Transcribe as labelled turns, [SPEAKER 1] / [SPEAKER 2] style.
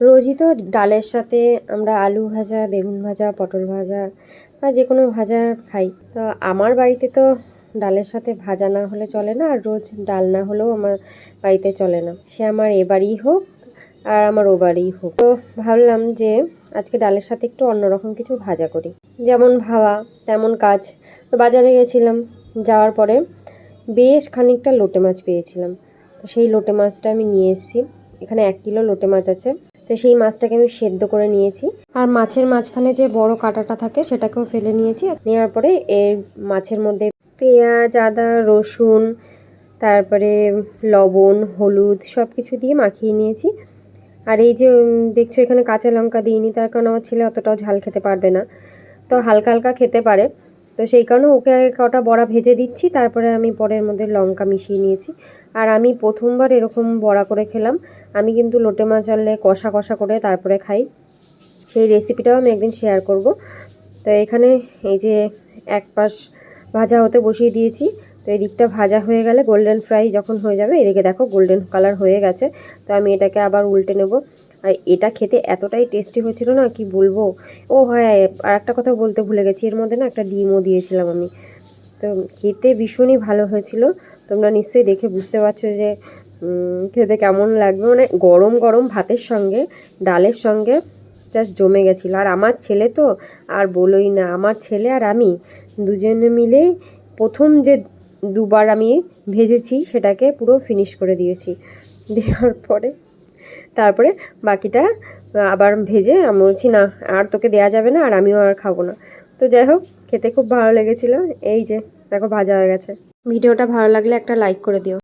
[SPEAKER 1] রোজই তো ডালের সাথে আমরা আলু ভাজা, বেগুন ভাজা, পটল ভাজা বা যে কোনো ভাজা খাই। তো আমার বাড়িতে তো ডালের সাথে ভাজা না হলে চলে না, আর রোজ ডাল না হলেও আমার বাড়িতে চলে না। সে আমার এ বাড়িই হোক আর আমার ও হোক। তো ভাবলাম যে আজকে ডালের সাথে একটু অন্যরকম কিছু ভাজা করি। যেমন ভাবা তেমন কাজ। তো বাজারে গেছিলাম, যাওয়ার পরে বেশ খানিকটা লোটে মাছ পেয়েছিলাম। তো সেই লোটে মাছটা আমি নিয়ে এসেছি। এখানে এক কিলো লোটে মাছ আছে। তো সেই মাছটাকে আমি সেদ্ধ করে নিয়েছি। আর মাছের মাঝখানে যে বড় কাঁটাটা থাকে সেটাকেও ফেলে নিয়েছি। নেওয়ার পরে এর মাছের মধ্যে পেঁয়াজ, আদা, রসুন, তারপরে লবণ, হলুদ সব কিছু দিয়ে মাখিয়ে নিয়েছি। আর এই যে দেখছ এখানে কাঁচা লঙ্কা দিইনি, তার কারণ আমার ছেলে অতটাও ঝাল খেতে পারবে না। তো হালকা হালকা খেতে পারে। তো সেই কারণে ওকে কটা বড়া ভেজে দিচ্ছি, তারপরে আমি পরের মধ্যে লঙ্কা মিশিয়ে নিয়েছি। আর আমি প্রথমবার এরকম বড়া করে খেলাম। আমি কিন্তু লোটে মাছ আনলে কষা কষা করে তারপরে খাই। সেই রেসিপিটাও আমি একদিন শেয়ার করব। তো এখানে এই যে এক পাশ ভাজা হতে বসিয়ে দিয়েছি। তো এই দিকটা ভাজা হয়ে গেলে গোল্ডেন ফ্রাই যখন হয়ে যাবে, এদিকে দেখো গোল্ডেন কালার হয়ে গেছে। তো আমি এটাকে আবার উল্টে নেব। আর এটা খেতে এতটাই টেস্টি হয়েছিল না কি বলব? ও হয়, আর একটা কথা বলতে ভুলে গেছি, এর মধ্যে না একটা ডিমও দিয়েছিলাম আমি। তো খেতে ভীষণই ভালো হয়েছিল। তোমরা নিশ্চয়ই দেখে বুঝতে পারছ যে খেতে কেমন লাগবে। মানে গরম গরম ভাতের সঙ্গে, ডালের সঙ্গে জাস্ট জমে গেছিল। আর আমার ছেলে তো, আর বলোই না, আমার ছেলে আর আমি দুজনে মিলে প্রথম যে দুবার আমি ভেজেছি, সেটাকে পুরো ফিনিশ করে দিয়েছি। দেওয়ার পরে তারপরে বাকিটা আবার ভেজে আমি বলছি, না, আর তোকে দেয়া যাবে না, আর আমিও আর খাব না। তো যাই হোক, খেতে খুব ভালো লেগেছিলো। এই যে, দেখো, ভাজা হয়ে গেছে। ভিডিওটা ভালো লাগলে একটা লাইক করে দিও।